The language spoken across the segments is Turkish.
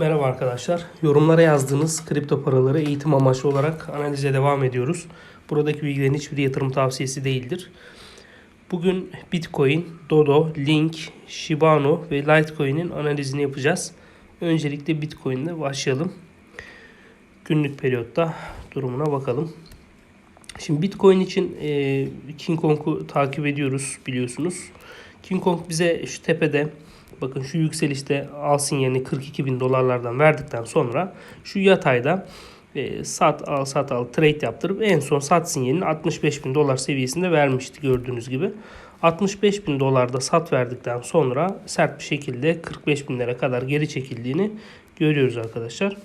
Merhaba arkadaşlar. Yorumlara yazdığınız kripto paraları eğitim amaçlı olarak analize devam ediyoruz. Buradaki bilgilerin hiçbiri yatırım tavsiyesi değildir. Bugün Bitcoin, Dodo, Link, Shiba Inu ve Litecoin'in analizini yapacağız. Öncelikle Bitcoin ile başlayalım. Günlük periyotta durumuna bakalım. Şimdi Bitcoin için e, King Kong'u takip ediyoruz biliyorsunuz. King Kong bize şu tepede bakın şu yükselişte al sinyalini 42 bin dolarlardan verdikten sonra şu yatayda e, sat al sat al trade yaptırıp en son sat sinyalini 65 bin dolar seviyesinde vermişti gördüğünüz gibi. 65 bin dolarda sat verdikten sonra sert bir şekilde 45 binlere kadar geri çekildiğini görüyoruz arkadaşlar.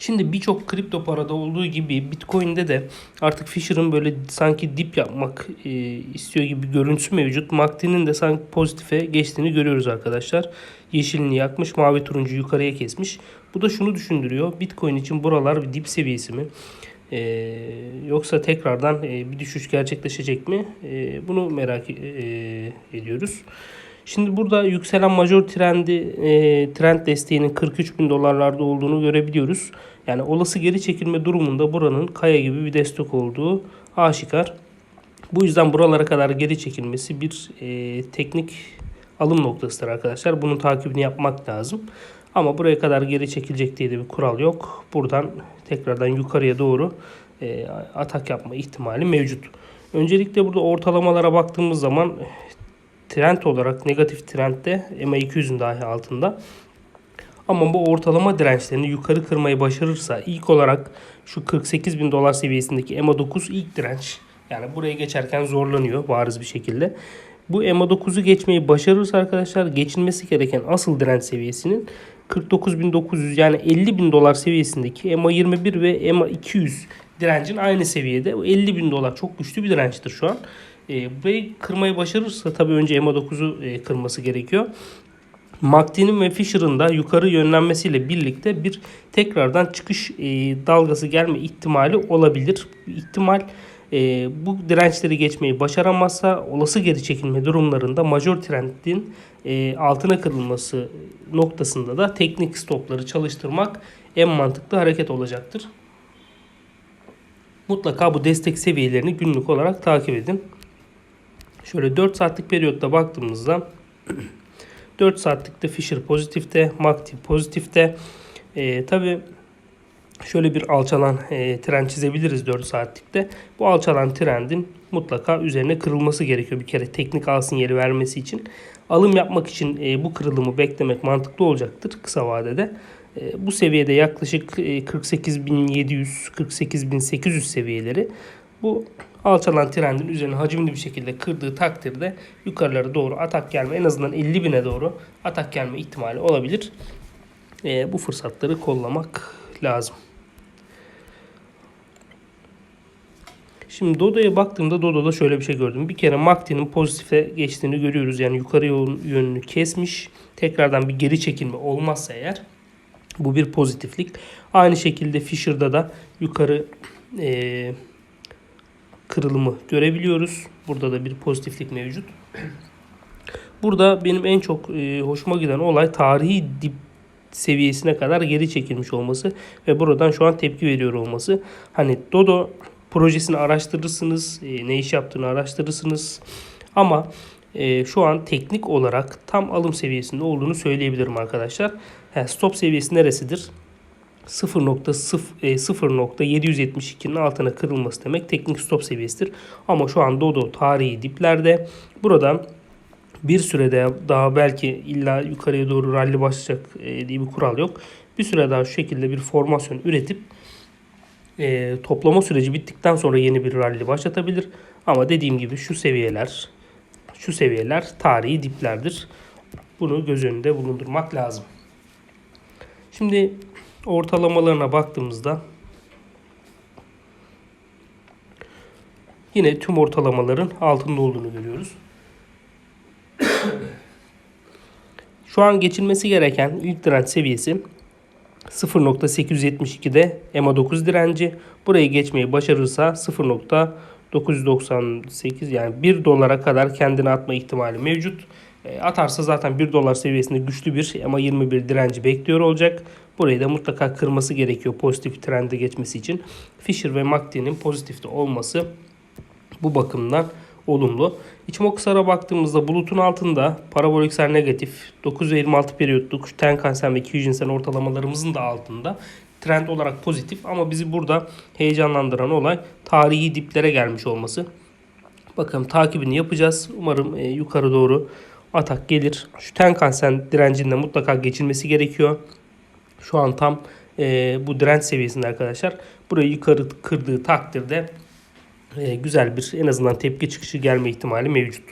Şimdi birçok kripto parada olduğu gibi Bitcoin'de de artık Fisher'ın böyle sanki dip yapmak e, istiyor gibi görüntüsü mevcut. MACD'nin de sanki pozitife geçtiğini görüyoruz arkadaşlar. Yeşilini yakmış, mavi turuncu yukarıya kesmiş. Bu da şunu düşündürüyor. Bitcoin için buralar bir dip seviyesi mi? Ee, yoksa tekrardan e, bir düşüş gerçekleşecek mi? E, bunu merak e, ediyoruz. Şimdi burada yükselen major trendi e, trend desteğinin 43 bin dolarlarda olduğunu görebiliyoruz. Yani olası geri çekilme durumunda buranın kaya gibi bir destek olduğu aşikar. Bu yüzden buralara kadar geri çekilmesi bir e, teknik alım noktasıdır arkadaşlar. Bunun takibini yapmak lazım. Ama buraya kadar geri çekilecek diye de bir kural yok. Buradan tekrardan yukarıya doğru e, atak yapma ihtimali mevcut. Öncelikle burada ortalamalara baktığımız zaman trend olarak negatif trendde MA200'ün dahi altında. Ama bu ortalama dirençlerini yukarı kırmayı başarırsa ilk olarak şu 48 bin dolar seviyesindeki EMA9 ilk direnç. Yani buraya geçerken zorlanıyor bariz bir şekilde. Bu EMA9'u geçmeyi başarırsa arkadaşlar geçilmesi gereken asıl direnç seviyesinin 49.900 yani 50 bin dolar seviyesindeki EMA21 ve EMA200 direncin aynı seviyede. O 50 bin dolar çok güçlü bir dirençtir şu an. E, burayı kırmayı başarırsa tabii önce EMA9'u e, kırması gerekiyor. MACD'nin ve Fisher'ın da yukarı yönlenmesiyle birlikte bir tekrardan çıkış e, dalgası gelme ihtimali olabilir. İhtimal e, bu dirençleri geçmeyi başaramazsa olası geri çekilme durumlarında major trendin e, altına kırılması noktasında da teknik stopları çalıştırmak en mantıklı hareket olacaktır. Mutlaka bu destek seviyelerini günlük olarak takip edin. Şöyle 4 saatlik periyotta baktığımızda 4 saatlikte Fisher pozitifte, MACD pozitifte. E, Tabi şöyle bir alçalan e, trend çizebiliriz 4 saatlikte. Bu alçalan trendin mutlaka üzerine kırılması gerekiyor bir kere teknik al sinyali vermesi için. Alım yapmak için e, bu kırılımı beklemek mantıklı olacaktır kısa vadede. E, bu seviyede yaklaşık e, 48.700-48.800 seviyeleri bu alçalan trendin üzerine hacimli bir şekilde kırdığı takdirde yukarılara doğru atak gelme en azından 50 bine doğru atak gelme ihtimali olabilir. E, bu fırsatları kollamak lazım. Şimdi Dodo'ya baktığımda Dodo'da şöyle bir şey gördüm. Bir kere MACD'nin pozitife geçtiğini görüyoruz. Yani yukarı yönünü kesmiş. Tekrardan bir geri çekilme olmazsa eğer bu bir pozitiflik. Aynı şekilde Fisher'da da yukarı e, kırılımı görebiliyoruz. Burada da bir pozitiflik mevcut. Burada benim en çok e, hoşuma giden olay tarihi dip seviyesine kadar geri çekilmiş olması ve buradan şu an tepki veriyor olması. Hani Dodo projesini araştırırsınız, e, ne iş yaptığını araştırırsınız ama e, şu an teknik olarak tam alım seviyesinde olduğunu söyleyebilirim arkadaşlar. Stop seviyesi neresidir? 0.772'nin e, altına kırılması demek teknik stop seviyesidir. Ama şu an Dodo tarihi diplerde. Burada bir sürede daha belki illa yukarıya doğru rally başlayacak e, diye bir kural yok. Bir süre daha şu şekilde bir formasyon üretip e, toplama süreci bittikten sonra yeni bir rally başlatabilir. Ama dediğim gibi şu seviyeler şu seviyeler tarihi diplerdir. Bunu göz önünde bulundurmak lazım. Şimdi ortalamalarına baktığımızda yine tüm ortalamaların altında olduğunu görüyoruz. Şu an geçilmesi gereken ilk direnç seviyesi 0.872'de EMA9 direnci. Burayı geçmeyi başarırsa 0.998 yani 1 dolara kadar kendini atma ihtimali mevcut. E, atarsa zaten 1 dolar seviyesinde güçlü bir ama 21 direnci bekliyor olacak. Burayı da mutlaka kırması gerekiyor pozitif trende geçmesi için. Fisher ve MACD'nin pozitifte olması bu bakımdan olumlu. Ichimokusar'a baktığımızda bulutun altında paraboliksel negatif 9 ve 26 periyotluk Tenkan-sen ve Kyujin-sen ortalamalarımızın da altında trend olarak pozitif ama bizi burada heyecanlandıran olay tarihi diplere gelmiş olması. Bakalım takibini yapacağız. Umarım e, yukarı doğru atak gelir. Şu Tenkan-sen direncinde mutlaka geçilmesi gerekiyor. Şu an tam e, bu direnç seviyesinde arkadaşlar. Burayı yukarı kırdığı takdirde e, güzel bir en azından tepki çıkışı gelme ihtimali mevcut.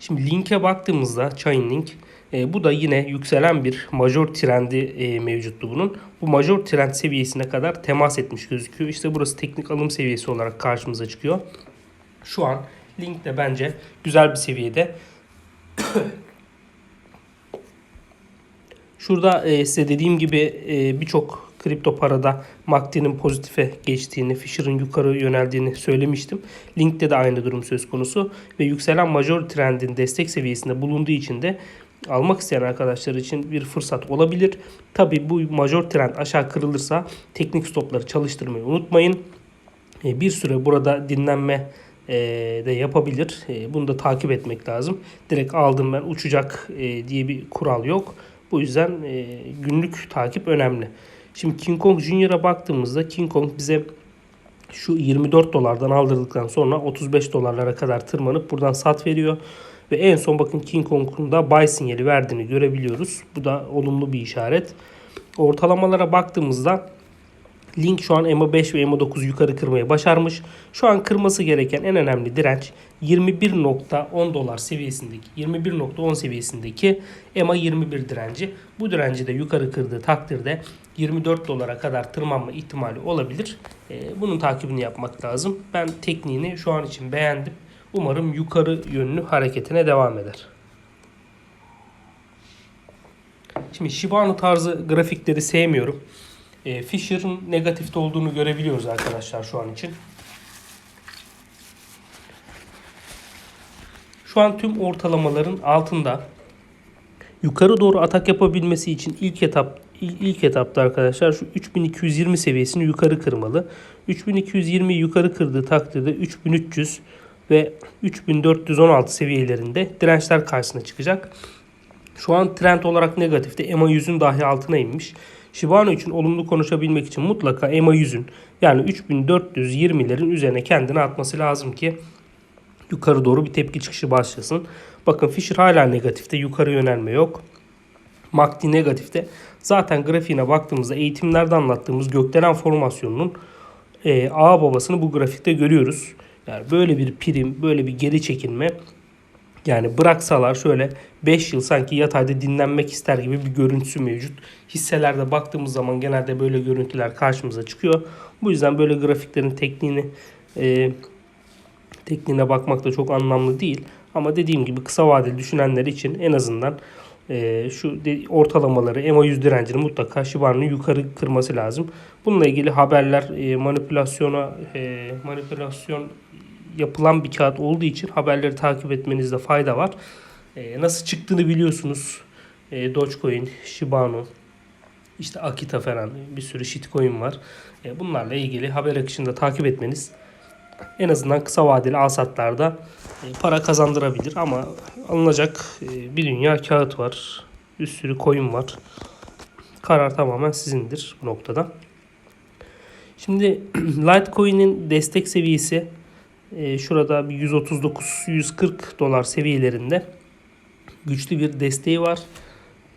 Şimdi linke baktığımızda Chainlink e, bu da yine yükselen bir major trendi e, mevcuttu bunun. Bu major trend seviyesine kadar temas etmiş gözüküyor. İşte burası teknik alım seviyesi olarak karşımıza çıkıyor. Şu an link de bence güzel bir seviyede. Şurada e, size dediğim gibi e, birçok kripto parada MACD'nin pozitife geçtiğini, Fisher'ın yukarı yöneldiğini söylemiştim. Link'te de aynı durum söz konusu ve yükselen major trendin destek seviyesinde bulunduğu için de almak isteyen arkadaşlar için bir fırsat olabilir. Tabi bu major trend aşağı kırılırsa teknik stopları çalıştırmayı unutmayın. E, bir süre burada dinlenme de yapabilir. E, bunu da takip etmek lazım. Direkt aldım ben uçacak diye bir kural yok. Bu yüzden günlük takip önemli. Şimdi King Kong Junior'a baktığımızda King Kong bize şu 24 dolardan aldırdıktan sonra 35 dolarlara kadar tırmanıp buradan sat veriyor. Ve en son bakın King Kong'un da buy sinyali verdiğini görebiliyoruz. Bu da olumlu bir işaret. Ortalamalara baktığımızda Link şu an EMA5 ve EMA9 yukarı kırmayı başarmış. Şu an kırması gereken en önemli direnç 21.10 dolar seviyesindeki 21.10 seviyesindeki EMA 21 direnci. Bu direnci de yukarı kırdığı takdirde 24 dolara kadar tırmanma ihtimali olabilir. Ee, bunun takibini yapmak lazım. Ben tekniğini şu an için beğendim. Umarım yukarı yönlü hareketine devam eder. Şimdi Shiba Inu tarzı grafikleri sevmiyorum. E, Fisher'ın negatifte olduğunu görebiliyoruz arkadaşlar şu an için. Şu an tüm ortalamaların altında. Yukarı doğru atak yapabilmesi için ilk etap ilk etapta arkadaşlar şu 3220 seviyesini yukarı kırmalı. 3220 yukarı kırdığı takdirde 3300 ve 3416 seviyelerinde dirençler karşısına çıkacak. Şu an trend olarak negatifte. EMA 100'ün dahi altına inmiş. Shiba Inu için olumlu konuşabilmek için mutlaka EMA 100'ün yani 3420'lerin üzerine kendini atması lazım ki yukarı doğru bir tepki çıkışı başlasın. Bakın Fisher hala negatifte. Yukarı yönelme yok. MACD negatifte. Zaten grafiğine baktığımızda eğitimlerde anlattığımız gökdelen formasyonunun e, ağ babasını bu grafikte görüyoruz. Yani böyle bir prim, böyle bir geri çekilme yani bıraksalar şöyle 5 yıl sanki yatayda dinlenmek ister gibi bir görüntüsü mevcut. Hisselerde baktığımız zaman genelde böyle görüntüler karşımıza çıkıyor. Bu yüzden böyle grafiklerin tekniğini e, tekniğine bakmak da çok anlamlı değil. Ama dediğim gibi kısa vadeli düşünenler için en azından e, şu de, ortalamaları EMA 100 direncini mutlaka Shiba'nın yukarı kırması lazım. Bununla ilgili haberler e, manipülasyona e, manipülasyon yapılan bir kağıt olduğu için haberleri takip etmenizde fayda var. E, nasıl çıktığını biliyorsunuz. E, Dogecoin, Shiba Inu, işte Akita falan bir sürü shitcoin var. E, bunlarla ilgili haber akışında takip etmeniz en azından kısa vadeli alsatlarda e, para kazandırabilir ama alınacak e, bir dünya kağıt var. Bir sürü coin var. Karar tamamen sizindir bu noktada. Şimdi Litecoin'in destek seviyesi e, şurada bir 139-140 dolar seviyelerinde güçlü bir desteği var.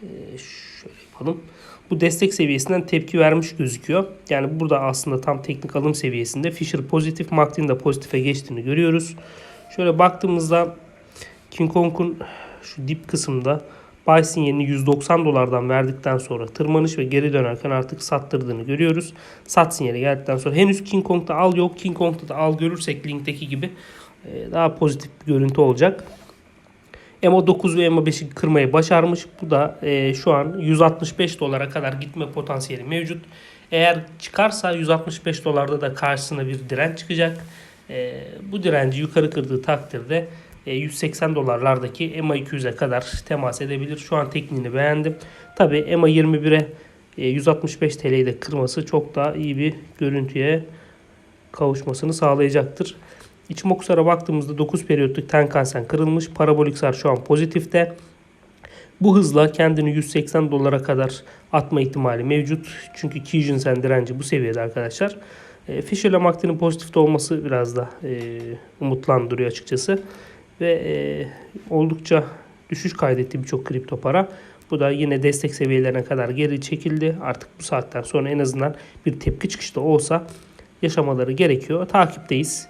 E, şöyle yapalım. Bu destek seviyesinden tepki vermiş gözüküyor. Yani burada aslında tam teknik alım seviyesinde Fisher pozitif, MACD'nin de pozitife geçtiğini görüyoruz. Şöyle baktığımızda King Kong'un şu dip kısımda buy sinyalini 190 dolardan verdikten sonra tırmanış ve geri dönerken artık sattırdığını görüyoruz. Sat sinyali geldikten sonra henüz King Kong'da al yok. King Kong'da da al görürsek linkteki gibi e, daha pozitif bir görüntü olacak. EMA 9 ve EMA 5'i kırmayı başarmış. Bu da e, şu an 165 dolara kadar gitme potansiyeli mevcut. Eğer çıkarsa 165 dolarda da karşısına bir direnç çıkacak. E, bu direnci yukarı kırdığı takdirde 180 dolarlardaki EMA 200'e kadar temas edebilir. Şu an tekniğini beğendim. Tabi EMA 21'e e, 165 TL'yi de kırması çok daha iyi bir görüntüye kavuşmasını sağlayacaktır. İçimokusar'a baktığımızda 9 periyotluk Tenkan-sen kırılmış. Parabolik sar şu an pozitifte. Bu hızla kendini 180 dolara kadar atma ihtimali mevcut. Çünkü Kijun-sen direnci bu seviyede arkadaşlar. E, Fisher ile MACD'nin pozitifte olması biraz da e, umutlandırıyor açıkçası. Ve e, oldukça düşüş kaydetti birçok kripto para. Bu da yine destek seviyelerine kadar geri çekildi. Artık bu saatten sonra en azından bir tepki çıkışta olsa yaşamaları gerekiyor. Takipteyiz.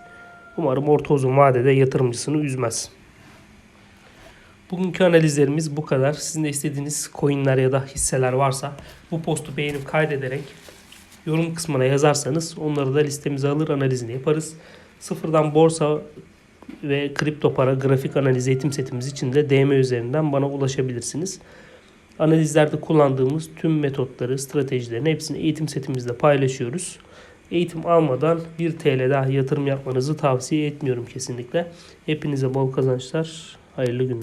Umarım orta uzun vadede yatırımcısını üzmez. Bugünkü analizlerimiz bu kadar. Sizin de istediğiniz coinler ya da hisseler varsa bu postu beğenip kaydederek yorum kısmına yazarsanız onları da listemize alır analizini yaparız. Sıfırdan borsa ve kripto para grafik analiz eğitim setimiz için de DM üzerinden bana ulaşabilirsiniz. Analizlerde kullandığımız tüm metotları, stratejilerin hepsini eğitim setimizde paylaşıyoruz. Eğitim almadan 1 TL daha yatırım yapmanızı tavsiye etmiyorum kesinlikle. Hepinize bol kazançlar, hayırlı günler.